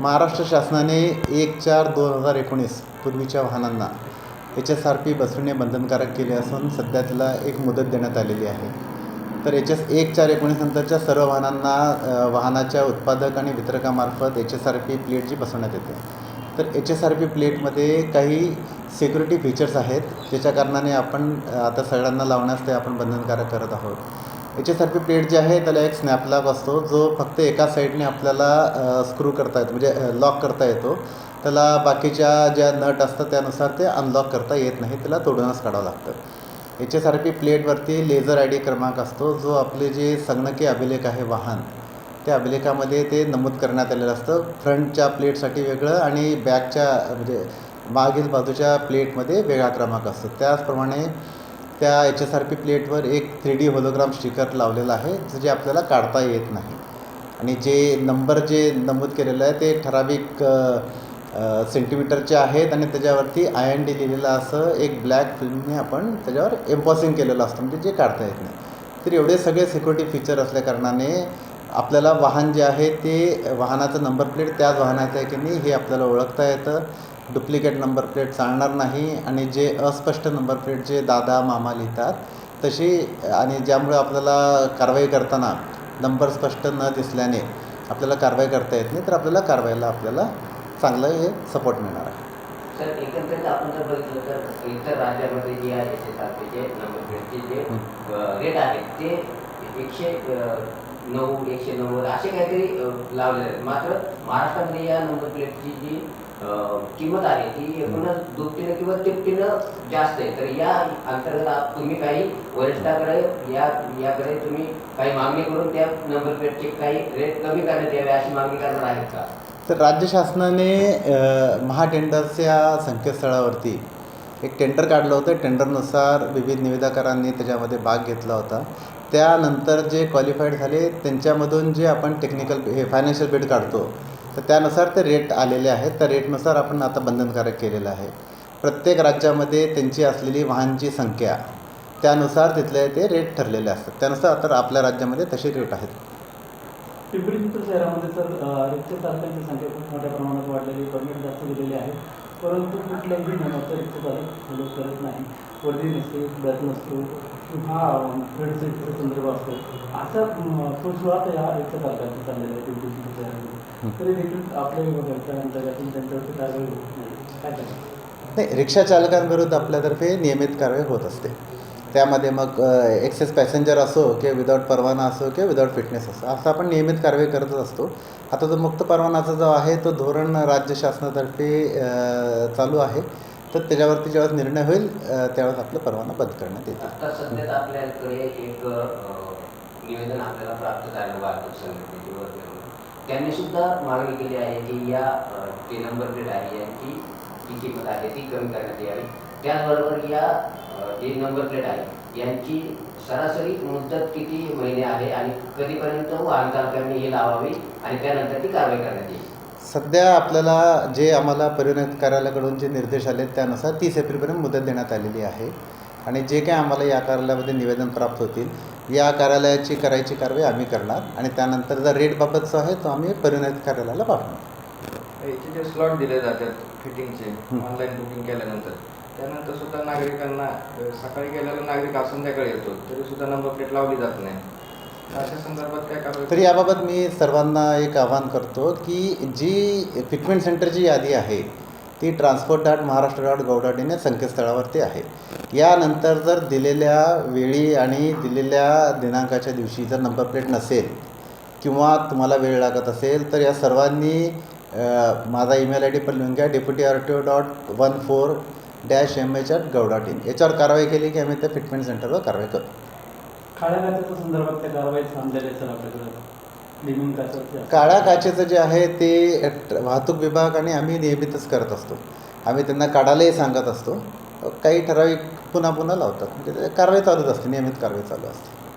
महाराष्ट्र शासनाने एक चार दोन हजार एकोणीस पूर्वीच्या वाहनांना एच एस आर पी बसविणे बंधनकारक केले असून सध्या त्याला एक मुदत देण्यात आलेली आहे. तर एच एस एक चार एकोणीस नंतरच्या सर्व वाहनांना वाहनाच्या उत्पादक आणि वितरकामार्फत H S R P plate जी बसवण्यात येते. तर एच एस आर पी प्लेटमध्ये काही सिक्युरिटी फीचर्स आहेत ज्याच्या कारणाने आपण आता सगळ्यांना लावण्यास ते आपण बंधनकारक करत आहोत. याच्यासारखे प्लेट जे आहे त्याला एक स्नॅपलॉक असतो जो फक्त एका साईडने आपल्याला स्क्रू करता येतो म्हणजे लॉक करता येतो. त्याला बाकीच्या ज्या नट असतात त्यानुसार ते अनलॉक करता येत नाही त्याला तोडूनच काढावं लागतं. याच्यासारखी प्लेटवरती लेझर आय डी क्रमांक असतो जो आपले जे संगणकी अभिलेख आहे वाहन त्या अभिलेखामध्ये ते नमूद करण्यात आलेलं असतं. फ्रंटच्या प्लेटसाठी वेगळं आणि बॅकच्या म्हणजे मागील बाजूच्या प्लेटमध्ये वेगळा क्रमांक असतो. त्याचप्रमाणे त्या एच एस आर पी प्लेटवर एक थ्री डी होलोग्राम स्टिकर लावलेला आहे जे आपल्याला काढता येत नाही. आणि जे नंबर जे नमूद केलेलं आहे ते ठराविक सेंटीमीटरचे आहेत आणि त्याच्यावरती आय एन डी लिहिलेलं असं एक ब्लॅक फिल्मने आपण त्याच्यावर एम्पॉसिंग केलेलं असतं म्हणजे जे काढता येत नाही. तर एवढे सगळे सिक्युरिटी फीचर असल्याकारणाने आपल्याला वाहन जे आहे ते वाहनाचं नंबर प्लेट त्याच वाहनाचं आहे की नाही हे आपल्याला ओळखता येतं. डुप्लिकेट नंबर प्लेट चालणार नाही आणि जे अस्पष्ट नंबर प्लेट जे दादा मामा लिहितात तशी आणि ज्यामुळे आपल्याला कारवाई करताना नंबर स्पष्ट न दिसल्याने आपल्याला कारवाई करता येत नाही तर आपल्याला कारवाईला आपल्याला चांगलं हे सपोर्ट मिळणार आहे. सर एकंदरीत आपण जर बघितलं तर इतर राज्यामध्ये जे आहे पीचे नंबर प्लेटचे जे रेट आहेत ते एकशे नऊ एकशे नव्वद असे काहीतरी लावलेले आहेत. मात्र महाराष्ट्रामध्ये या नंबर प्लेटची जी किंमत आहे. ती एकूणच दुपटीनं किंवा तिपटीनं जास्त आहे. तर या अंतर्गत तुम्ही काही वरिष्ठाकडे या याकडे तुम्ही काही मागणी करून त्या नंबर प्लेटचे काही रेट कमी करण्यात यावे अशी मागणी करणार आहेत का? तर राज्य शासनाने महाटेंडर्सच्या संकेतस्थळावरती एक टेंडर काढलं होतं. टेंडरनुसार विविध निविदाकारांनी त्याच्यामध्ये भाग घेतला होता. त्यानंतर जे क्वालिफाईड झाले त्यांच्यामधून जे आपण टेक्निकल हे फायनान्शियल बिड काढतो तर त्यानुसार ते रेट आलेले आहेत. त्या रेटनुसार आपण आता बंधनकारक केलेलं आहे. प्रत्येक राज्यामध्ये त्यांची असलेली वाहनची संख्या त्यानुसार तिथले ते रेट ठरलेले असतात. त्यानुसार तर आपल्या राज्यामध्ये तसे रेट आहेत. पिंपरी चिंचवड शहरामध्ये सर रिक्षा चालकांची संख्या खूप मोठ्या प्रमाणात वाढलेली परमिट जास्त दिलेली आहे. परंतु कुठल्याही रिक्षा चालक फॉलो करत नाही. वर्दी नसते बॅग नसतो फ्रेंड सेफ्टीचा संदर्भ असतो असा तो सुरुवात या चालकांचा चाललेला आहे शहरामध्ये तरी देखील आपल्या विभागाच्या अंतर्गत त्यांच्यावरती कारवाई होत नाही. काय नाही रिक्षा चालकांविरुद्ध आपल्यातर्फे नियमित कारवाई होत असते. त्यामध्ये मग एक्सेस पॅसेंजर असो किंवा विदाऊट परवाना असो किंवा विदाऊट फिटनेस असो असं आपण नियमित कारवाई करतच असतो. आता जो मुक्त परवानाचा जो आहे तो धोरण राज्य शासनातर्फे चालू आहे. तर त्याच्यावरती ज्यावेळेस निर्णय होईल त्यावेळेस आपलं परवाना बंद करण्यात येतील आता सध्याच आपल्याकडे एक निवेदन आपल्याला प्राप्त झालं वाहतूक त्यांनी सुद्धा मागणी केली आहे की या जे नंबर प्लेट आहे यांची जी किंमत आहे ती कमी करण्यात यावी. त्याचबरोबर या जे नंबर प्लेट आहे. यांची सरासरी मुदत किती महिने आहे आणि कधीपर्यंत वाहन चालकांनी हे लावावी आणि त्यानंतर ती कारवाई करण्यात येईल? सध्या आपल्याला जे आम्हाला परिणत कार्यालयाकडून जे निर्देश आले त्यानुसार तीस एप्रिलपर्यंत मुदत देण्यात आलेली आहे. आणि जे काय आम्हाला या कार्यालयामध्ये निवेदन प्राप्त होतील या कार्यालयाची करायची कारवाई आम्ही करणार आणि त्यानंतर जर रेटबाबतचा आहे तो आम्ही परिणत कार्यालयाला पाठवणार. याचे जे स्लॉट दिले जातात फिटिंगचे हं. ऑनलाईन बुकिंग केल्यानंतर. त्यानंतर सुद्धा नागरिकांना सकाळी गेलेला नागरिक आज संध्याकाळी येतो तरी सुद्धा नंबर प्लेट लावली जात नाही. अशा संदर्भात काय कारवाई तर याबाबत मी सर्वांना एक आवाहन करतो की जी ट्रीटमेंट सेंटरची यादी आहे ती transport dot Maharashtra dot gov dot in या संकेतस्थळावरती आहे. यानंतर जर दिलेल्या वेळी आणि दिलेल्या दिनांकाच्या दिवशी जर नंबर प्लेट नसेल किंवा तुम्हाला वेळ लागत असेल तर या सर्वांनी माझा ईमेल आय डी पण लिहून घ्या deputy R T O dot one four dash M H dot gov dot in याच्यावर कारवाई केली की आम्ही त्या फिटमेंट सेंटरवर कारवाई करू. काळ्या खात्याच्या संदर्भात त्या कारवाई थांबलेल्या आहेत सर आपल्याकडे. लिमिंग काचाच्या काळ्या काचेचं जे आहे ते ट- वाहतूक विभाग आणि आम्ही नियमितच करत असतो. आम्ही त्यांना काढायलाही सांगत असतो. काही ठराविक पुन्हा पुन्हा लावतात. म्हणजे ते कारवाई चालूच असते नियमित कारवाई चालू असते.